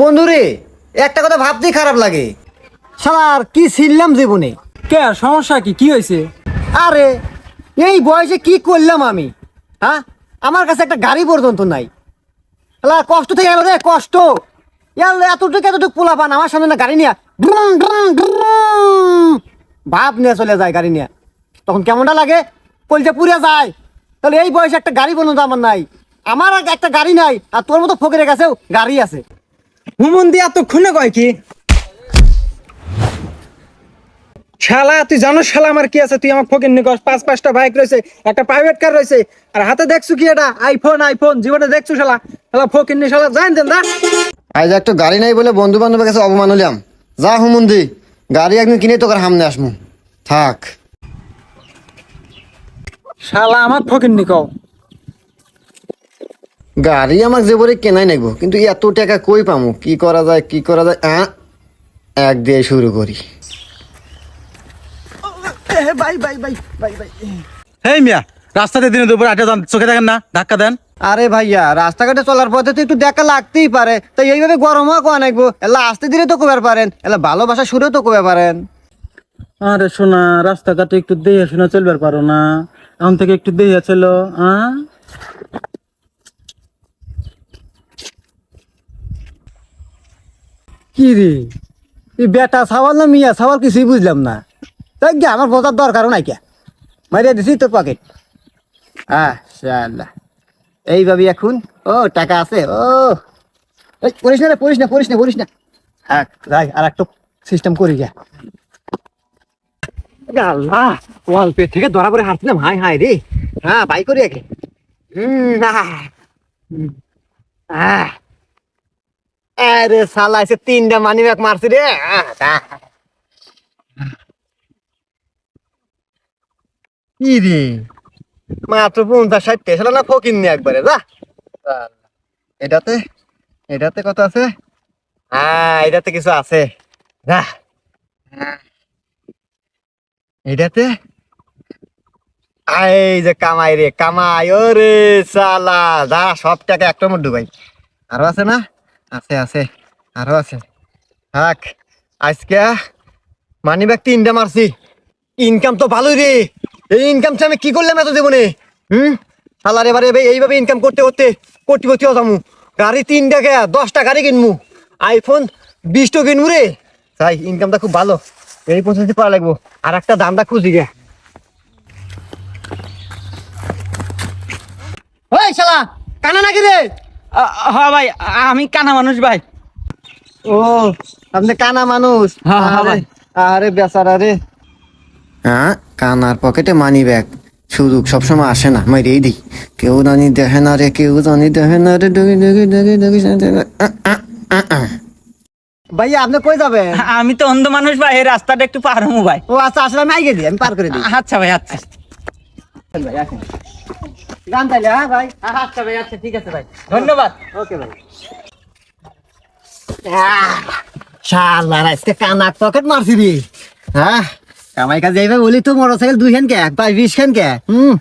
বন্ধুরে একটা কথা ভাবতেই খারাপ লাগে। শালার কি ছিললাম জীবনে? কে সমস্যা কি? কি হয়েছে? আরে এই বয়সে কি করলাম আমি? হ্যাঁ? আমার কাছে একটা গাড়ি পর্যন্ত নাই। শালা কষ্ট থেকে গেল রে কষ্ট। ইয়ার এতটুকু এতটুকু পোলা পান আমার সামনে না গাড়ি নিয়ে ড্রুম। ভাব নিয়ে চলে যায় গাড়ি নিয়ে। তখন কেমনটা লাগে? কলজা পুড়ে যায়। তাহলে এই বয়সে একটা গাড়ি পর্যন্ত আমার নাই। আমার একটা গাড়ি নাই আর তোর মতো ফকিরের কাছেও গাড়ি আছে। হুমন দিয়ে এতক্ষণে কয় কি? শালা তুই জানো শালা আমার কি আছে? তুই আমার ফকির নিকস পাঁচ পাঁচটা বাইক রয়েছে একটা প্রাইভেট কার রয়েছে আর হাতে দেখছ কি এটা? আইফোন আইফোন জীবনে দেখছ শালা? শালা ফকির নি শালা জান দেন দা। আজ একটা গাড়ি নাই বলে বন্ধু বান্ধবের কাছে অপমান হলাম। যা হুমুন্দি গাড়ি একদিন কিনে তোকে সামনে আসমু। থাক। শালা আমার ফকির নিকও গাড়ি আমাকে যে বলে কেনাই নাকবো কিন্তু এত টাকা কই পামু? কি করা যায় কি করা যায়? আহ, এক দিয়ে শুরু করি। হেই মিয়া রাস্তাতে দিনে দুপুরে আটে যান চোখে দেখেন না ধাক্কা দেন। আরে ভাইয়া রাস্তাঘাটে চলার পথে তো একটু দেখা লাগতেই পারে তাই এইভাবে গরম হওয়া কোয়া নাকবো এলা আসতে দিলে তো কবার পারেন এলা ভালোবাসা সুরেও তো কবে পারেন। আরে শোনা রাস্তাঘাটে একটু দেহে শোনা চলবার পারো না এখন থেকে একটু দেহে চলো হ্যাঁ কি রে? এই বেটা সাওয়াল না মিয়া সাওয়াল কিছুই বুঝলাম না। তাই কি আমার বোঝার দরকারও নাই কে। মারিয়া দিছি তোর পকেট আহ শাল্লাহ এইভাবে এখন। ও টাকা আছে। ও। এই, করিস না রে করিস না করিস না করিস না। হ্যাঁ যাই আর একটু সিস্টেম করি যা আল্লাহ ওয়াল পে থেকে ধরা পরে হাঁটছিলাম। হাই হাই রে। হ্যাঁ বাই করি আগে। হুম আহ। আরে সালা এসে তিনটা মানি ব্যাগ মারছি রে। কি রে? মাত্র পঞ্চাশ ষাট টেসলা না ফকির নি একবারে যা। এটাতে এটাতে কত আছে? হ্যাঁ এটাতে কিছু আছে। যা। এটাতে? এই যে কামাই রে কামাই ও রে সালা যা সব টাকা একটা মধ্যে ভাই আরও আছে না? আছে আছে। আরও আছে। থাক, আজকে মানি ব্যাগ তিনটা মারছি। ইনকাম তো ভালোই রে। এই ইনকাম আমি কি করলাম এত জীবনে? হুম? সালার এবারে এইভাবে ইনকাম করতে করতে কোটিপতি হতামু। গাড়ি তিনটা কে দশটা গাড়ি কিনমু। আইফোন বিশটা কিনমু রে। তাই ইনকামটা খুব ভালো। এই পৌঁছাতে পারা লাগবো। আর একটা দামটা খুঁজি গে। ওই কানা নাকি রে? হ্যাঁ ভাই আমি কানা মানুষ ভাই ও আপনি কানা মানুষ হ্যাঁ, হ্যাঁ, আরে, ভাই। আরে বেচারা রে হ্যাঁ কানার পকেটে মানি ব্যাগ সুযোগ সবসময় আসে না মাই রেই দিই কেউ জানি দেখে না রে কেউ জানি দেখে না রে ডুগি ডুগি ডুগি ডুগি ভাইয়া আপনি কই যাবেন আমি তো অন্ধ মানুষ ভাই এই রাস্তাটা একটু পার হব ভাই ও আচ্ছা আসলে আমি আগে দিই আমি পার করে দিই আচ্ছা ভাই আচ্ছা ভাই আসেন গান তাইলে হ্যাঁ ভাই? আচ্ছা ভাই আচ্ছা ঠিক আছে ভাই। ধন্যবাদ। ওকে ভাই। শালা আজকে কানাক পকেট মারছি রে। হ্যাঁ কামাই কাজ যাইবে বলি তো মোটর দুই খান কে বাই বিশ খান কে হুম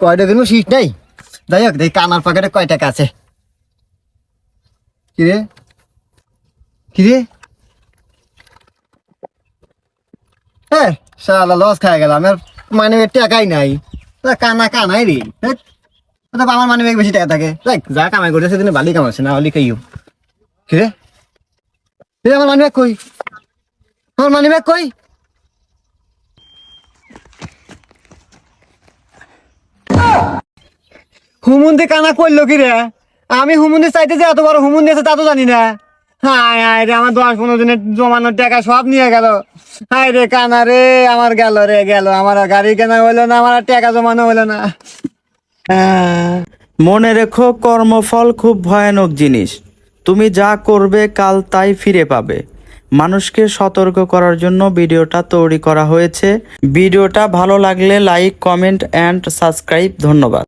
কয়টা নাই? যাই হোক দেখ কানার পকেটে কয় টাকা আছে। কিরে কিরে হ্যাঁ শালা লস গেলাম আর মানে টাকাই নাই। কানা কানাই রে আমার মানে বেশি টাকা থাকে। দেখ, যা কামাই করতেছে সেদিন ভালোই কামাচ্ছে, না হলে কিরে কিরে আমার মানি কই? আমার মানি কই? হুমুন্দি কানা করল কি রে? আমি হুমুন্দি চাইতে যে এত বড় হুমুন্দি আছে তা তো জানি না। হায় হায় রে, আমার দশ পনেরো দিনের জমানোর টাকা সব নিয়ে গেল। হায় রে, কানা রে, আমার গেল রে, গেল। আমার গাড়ি কেনা হইল না, আমার টাকা জমানো হইল না। আহ মনে রেখো, কর্মফল খুব ভয়ানক জিনিস। তুমি যা করবে, কাল তাই ফিরে পাবে। মানুষকে সতর্ক করার জন্য ভিডিওটা তৈরি করা হয়েছে। ভিডিওটা ভালো লাগলে লাইক কমেন্ট অ্যান্ড সাবস্ক্রাইব ধন্যবাদ।